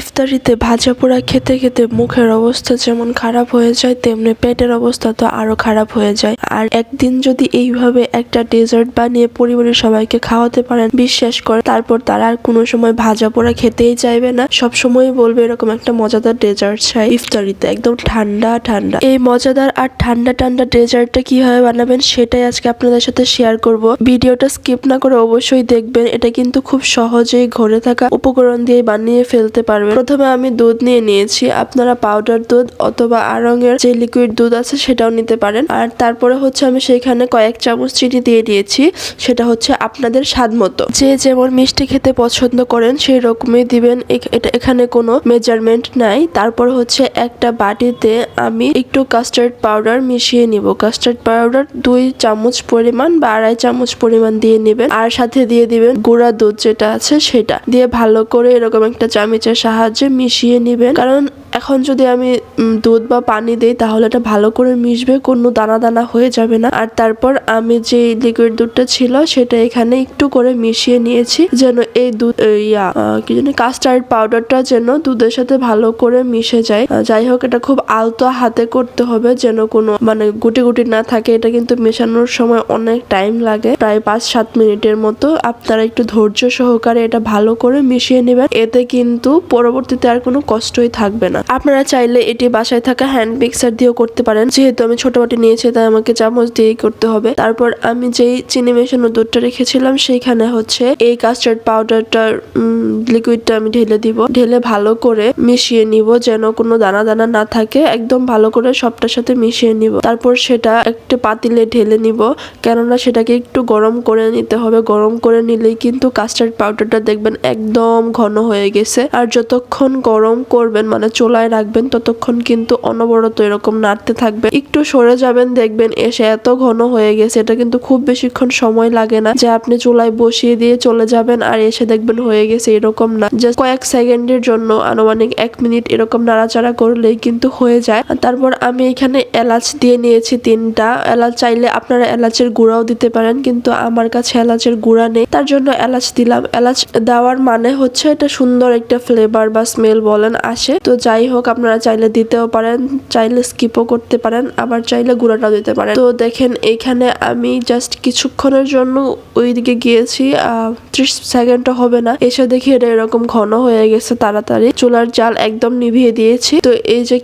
ইফতারিতে ভাজা পোড়া খেতে খেতে মুখের অবস্থা যেমন খারাপ হয়ে যায়, তেমনি পেটের অবস্থা তো আরও খারাপ হয়ে যায়। আর একদিন যদি এইভাবে একটা ডেজার্ট বানিয়ে পরিবারের সবাইকে খাওয়াতে পারেন, বিশ্বাস করে তারপর তারা আর কোনো সময় ভাজা পোড়া খেতেই চাইবে না। সব সময় বলবে এরকম একটা মজাদার ডেজার্ট চাই ইফতারিতে, একদম ঠান্ডা ঠান্ডা। এই মজাদার আর ঠান্ডা ঠান্ডা ডেজার্টটা কীভাবে বানাবেন সেটাই আজকে আপনাদের সাথে শেয়ার করব। ভিডিওটা স্কিপ না করে অবশ্যই দেখবেন, এটা কিন্তু খুব সহজেই ঘরে থাকা উপকরণ দিয়ে বানিয়ে ফেলতে পারবেন। প্রথমে আমি দুধ নিয়ে নিয়েছি। আপনারা পাউডার দুধ অথবা আড়ঙের যে লিকুইড দুধ আছে সেটাও নিতে পারেন। আর তারপরে হচ্ছে আমি সেখানে কয়েক চামচ চিনি দিয়ে দিয়েছি। সেটা হচ্ছে আপনাদের স্বাদ মতো। যে যেমন মিষ্টি খেতে পছন্দ করেন সেই রকমই দিবেন। এটা এখানে কোনো মেজারমেন্ট নাই। তারপর হচ্ছে একটা বাটিতে আমি একটু কাস্টার্ড পাউডার মিশিয়ে নিব। কাস্টার্ড পাউডার দুই চামচ পরিমাণ বা আড়াই চামচ পরিমাণ দিয়ে নেবেন। আর সাথে দিয়ে দিবেন গুঁড়া দুধ যেটা আছে সেটা। দিয়ে ভালো করে এরকম একটা চামচের সাহায্যে মিশিয়ে নেবেন। কারণ এখন যদি আমি দুধ বা পানি দিই, তাহলে এটা ভালো করে মিশবে, কোনো দানা দানা হয়ে যাবে না। আর তারপর আমি যে লিকুইড দুধটা ছিল, সেটা এখানে একটু করে মিশিয়ে নিয়েছি, যেন এই দুধ ইয়া কি জানি কাস্টার্ড পাউডারটা যেন দুধের সাথে ভালো করে মিশে যায়। যাই হোক, এটা খুব আলতো হাতে করতে হবে, যেন কোনো মানে গুটি গুটি না থাকে। এটা কিন্তু মেশানোর সময় অনেক টাইম লাগে, প্রায় পাঁচ সাত মিনিটের মতো। আপনারা একটু ধৈর্য সহকারে এটা ভালো করে মিশিয়ে নেবেন। এতে কিন্তু পরবর্তীতে আর কোনো কষ্টই থাকবে না। আপনারা চাইলে এটি বাসায় থাকা হ্যান্ড মিক্সার দিয়েও করতে পারেন। যেহেতু আমি ছোট বাটি নিয়েছি, তাই আমাকে চামচ দিয়েই করতে হবে। তারপর আমি যেই চিনি মেশানো দুধটা রেখেছিলাম, সেইখানে হচ্ছে এই কাস্টার্ড পাউডারটার লিকুইডটা আমি ঢেলে দিব। ঢেলে ভালো করে মিশিয়ে নিব, যেন কোনো দানা দানা না থাকে। একদম ভালো করে সবটার সাথে মিশিয়ে নিব। তারপর সেটা একটা পাতিলে ঢেলে নিব, কেননা সেটাকে একটু গরম করে নিতে হবে। গরম করে নিলেই কিন্তু কাস্টার্ড পাউডারটা দেখবেন একদম ঘন হয়ে গেছে। আর যতক্ষণ গরম করবেন মানে চোলায় রাখবেন, ততক্ষণ কিন্তু অনবরত এরকম নাড়তে থাকবে একটু সরে যাবেন, দেখবেন এসে এত ঘন হয়ে গেছে, এটা কিন্তু খুব বেশিক্ষণ সময় লাগে না যে আপনি চুলায় বসিয়ে দিয়ে চলে যাবেন আর এসে দেখবেন হয়ে গেছে এরকম না। জাস্ট কয়েক সেকেন্ডের জন্য আনুমানিক এক মিনিট এরকম নাড়াচাড়া করলেই কিন্তু হয়ে যায়। তারপর আমি এখানে এলাচ দিয়ে নিয়েছি তিনটা। এলাচ চাইলে আপনারা এলাচের গুঁড়াও দিতে পারেন, কিন্তু আমার কাছে এলাচের গুঁড়া নেই, তার জন্য এলাচ দিলাম। এলাচ দেওয়ার মানে হচ্ছে এটা সুন্দর একটা ফ্লেভার বা স্মেল বলেন, আসে। তো যাই হোক, আপনারা চাইলে দিতেও পারেন, চাইলে স্কিপও করতে পারেন, আবার চাইলে গুঁড়াটাও দিতে পারেন। তো দেখেন এইখানে আমি জাস্ট কিছুক্ষণের জন্য ওইদিকে গিয়েছি ত্রিশ সেকেন্ডও হবে না। এসে দেখি এটা এরকম ঘন হয়ে গেছে তাড়াতাড়ি। চুলার জাল একদম নিভিয়ে দিয়েছি। তো এই যে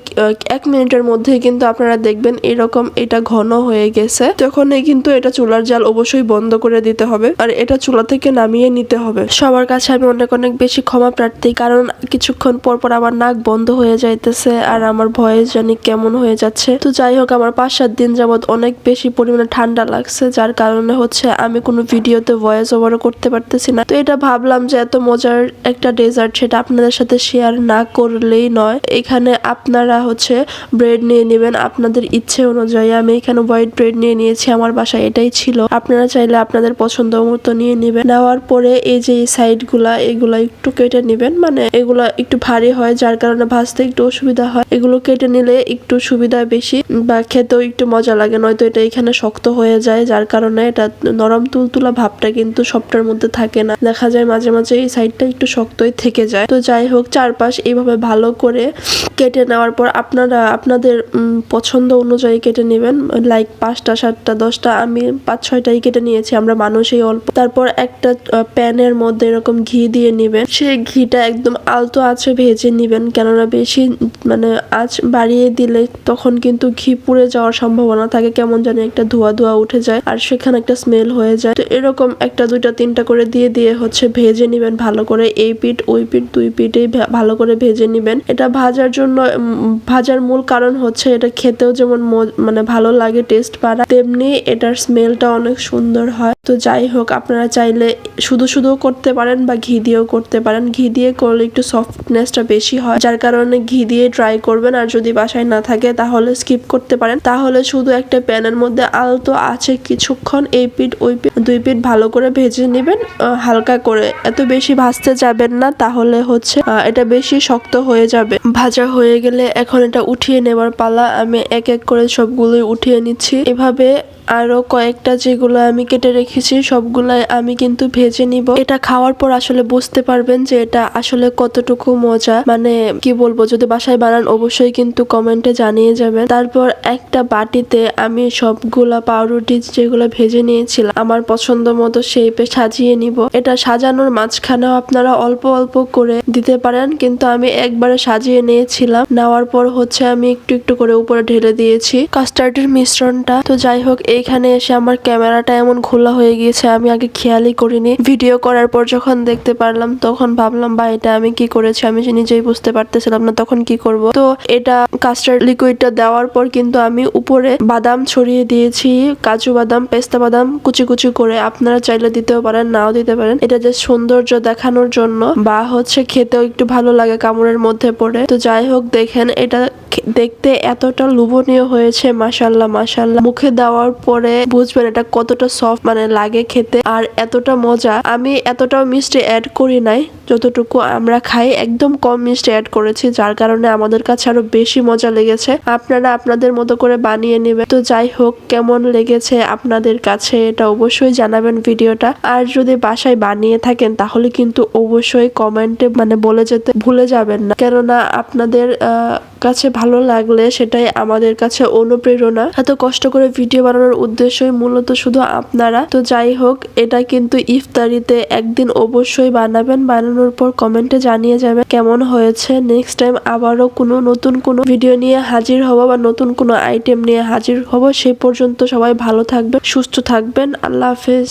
এক মিনিটের মধ্যে কিন্তু আপনারা দেখবেন এরকম এটা ঘন হয়ে গেছে। তখনই কিন্তু এটা চুলার জাল অবশ্যই বন্ধ করে দিতে হবে, আর এটা চুলা থেকে নামিয়ে নিতে হবে। সবার কাছে আমি অনেক অনেক বেশি ক্ষমা প্রার্থী, কারণ কিছুক্ষণ পর পর আমার নাক বন্ধ হয়ে যাইতেছে আর আমার ভয়েস জানি কেমন হয়ে যাচ্ছে। তো যাই হোক, আমার পাঁচ সাত দিন যাবত অনেক বেশি পরিমাণে ঠান্ডা লাগছে, যার কারণে হচ্ছে আমি কোনো ভিডিওতে ভয়েস ওভারও করতে পারতেছি না। তো এটা ভাবলাম যে এত মজার একটা ডেজার্ট সেটা আপনাদের সাথে শেয়ার না করলেই নয়। এখানে আপনারা হচ্ছে ব্রেড নিয়ে নেবেন, আপনাদের ইচ্ছে অনুযায়ী। আমি এখানে হোয়াইট ব্রেড নিয়ে নিয়েছি, আমার বাসায় এটাই ছিল। আপনারা চাইলে আপনাদের পছন্দ মতো নিয়ে নেবেন। নেওয়ার পরে এই যে এই সাইডগুলা, এগুলা একটু কেটে নেবেন। মানে এগুলা একটু ভারী হয়, যার কারণে ভাজতে একটু অসুবিধা হয়। এগুলো কেটে নিলে একটু সুবিধা বেশি বা খেতেও একটু মজা লাগে, নয়তো এটা এখানে শক্ত হয়ে যায়, যার কারণে এটা নরম তুলতুলা ভাবটা কিন্তু সবটার মধ্যে থাকে না। দেখা যায় মাঝে মাঝে এই সাইডটা একটু শক্তই থেকে যায়। তো যাই হোক, চারপাশ এইভাবে ভালো করে কেটে নেওয়ার পর আপনারা, আপনাদের পছন্দ অনুযায়ী কেটে নেবেন। লাইক পাঁচটা, সাতটা, দশটা, আমি পাঁচ ছয়টাই কেটে নিয়েছি, আমরা মানুষই অল্প। তারপর একটা প্যানের মধ্যে এরকম ঘি দিয়ে নেবেন। সেই ঘিটা একদম আলতো আছে ভেজে নেবেন, কেননা বেশি মানে আঁচ বাড়িয়ে দিলে তখন কিন্তু ঘি পুড়ে যাওয়ার সম্ভাবনা থাকে, কেমন জানি একটা ধোয়া ধোয়া উঠে যায় আর সেখানে একটা স্মেল হয়ে যায়। তো এরকম একটা, দুইটা, তিনটা করে দিয়ে দিয়ে হচ্ছে ভেজে নেবেন ভালো করে। এই পিঠ, ওই পিঠ, দুই পিঠেই ভালো করে ভেজে নেবেন। এটা ভাজার জন্য ভাজার মূল কারণ হচ্ছে এটা খেতেও যেমন মানে ভালো লাগে টেস্ট বাড়া তেমনি এটার স্মেলটা অনেক সুন্দর হয়। তো যাই হোক, আপনারা চাইলে শুধু শুধু করতে পারেন বা ঘি দিয়েও করতে পারেন। ঘি দিয়ে করলে একটু সফটনেসটা বেশি হয়। যার কারণে ঘি দিয়ে ট্রাই করবেন আর যদি বাসায় না থাকে তাহলে স্কিপ করতে পারেন। তাহলে শুধু একটা প্যানের মধ্যে আলতো আছে কিছুক্ষণ, এই পিঠ, ওই পিঠ, দুই পিঠ ভালো করে ভেজে নেবেন। হালকা করে। এত বেশি ভাজতে যাবেন না, তাহলে হচ্ছে এটা বেশি শক্ত হয়ে যাবে। ভাজা হয়ে গেলে এখন এটা উঠিয়ে নেবার পালা। আমি এক এক করে সবগুলোই উঠিয়ে নিচ্ছি। এভাবে আরও কয়েকটা যেগুলো আমি কেটে রেখে রেখেছি সবগুলাই আমি কিন্তু ভেজে নিব। এটা খাওয়ার পর আসলে বুঝতে পারবেন যে এটা আসলে কতটুকু মজা। মানে কি বলব, যদি বাসায় বানান অবশ্যই কিন্তু কমেন্টে জানিয়ে যাবেন। তারপর একটা বাটিতে আমি সবগুলা পাউরুটি যেগুলো ভেজে নিয়েছিলাম, আমার পছন্দ মতো শেপে সাজিয়ে নিব। এটা সাজানোর মাঝখানেও আপনারা অল্প অল্প করে দিতে পারেন, কিন্তু আমি একবারে সাজিয়ে নিয়েছিলাম। নেওয়ার পর হচ্ছে আমি একটু একটু করে উপরে ঢেলে দিয়েছি। কাস্টার্ডের মিশ্রণটা। তো যাই হোক, এইখানে এসে আমার ক্যামেরাটা এমন খোলা হয়ে গিয়েছে, আমি আগে খেয়ালই করিনি। ভিডিও করার পর যখন দেখতে পারলাম, তখন ভাবলাম বা এটা আমি কি করেছি? আমি নিজেই বুঝতে পারতেছিলাম না, তখন কি করব? তো এটা কাস্টার্ড লিকুইডটা দেওয়ার পর কিন্তু আমি উপরে বাদাম ছড়িয়ে দিয়েছি, কাজু বাদাম, পেস্তা বাদাম, কুচি কুচি করে। আপনারা চাইলে দিতেও পারেন, নাও দিতে পারেন। এটা যে সৌন্দর্য দেখানোর জন্য, বা হচ্ছে খেতেও একটু ভালো লাগে কামড়ের মধ্যে পড়ে। তো যাই হোক, দেখেন, এটা দেখতে এতটা লোভনীয় হয়েছে মাসাল্লাহ মাসাল্লাহ মুখে দেওয়ার পরে বুঝবেন এটা কতটা সফট মানে লাগে খেতে আর এতটা মজা। আমি এতটাও মিষ্টি অ্যাড করি নাই। যতটুকু আমরা খাই, একদম কম মিষ্টি অ্যাড করেছি, যার কারণে আমাদের কাছে আরও বেশি মজা লেগেছে। আপনারা আপনাদের মতো করে বানিয়ে নেবেন। তো যাই হোক, কেমন লেগেছে আপনাদের কাছে এটা অবশ্যই জানাবেন ভিডিওটা। আর যদি বাসায় বানিয়ে থাকেন, তাহলে কিন্তু অবশ্যই কমেন্টে মানে বলে যেতে ভুলে যাবেন না। কেননা আপনাদের কাছে ভালো লাগলে সেটাই আমাদের কাছে অনুপ্রেরণা। এত কষ্ট করে ভিডিও বানানোর উদ্দেশ্যই মূলত শুধু আপনারা। তো যাই হোক এটা কিন্তু ইফতারিতে একদিন অবশ্যই বানাবেন। বানানোর পর কমেন্টে জানিয়ে যাবেন কেমন হয়েছে। নেক্সট টাইম আবারও কোনো নতুন কোনো ভিডিও নিয়ে হাজির হব বা নতুন কোনো আইটেম নিয়ে হাজির হব সেই পর্যন্ত সবাই ভালো থাকবেন, সুস্থ থাকবেন। আল্লাহ হাফেজ।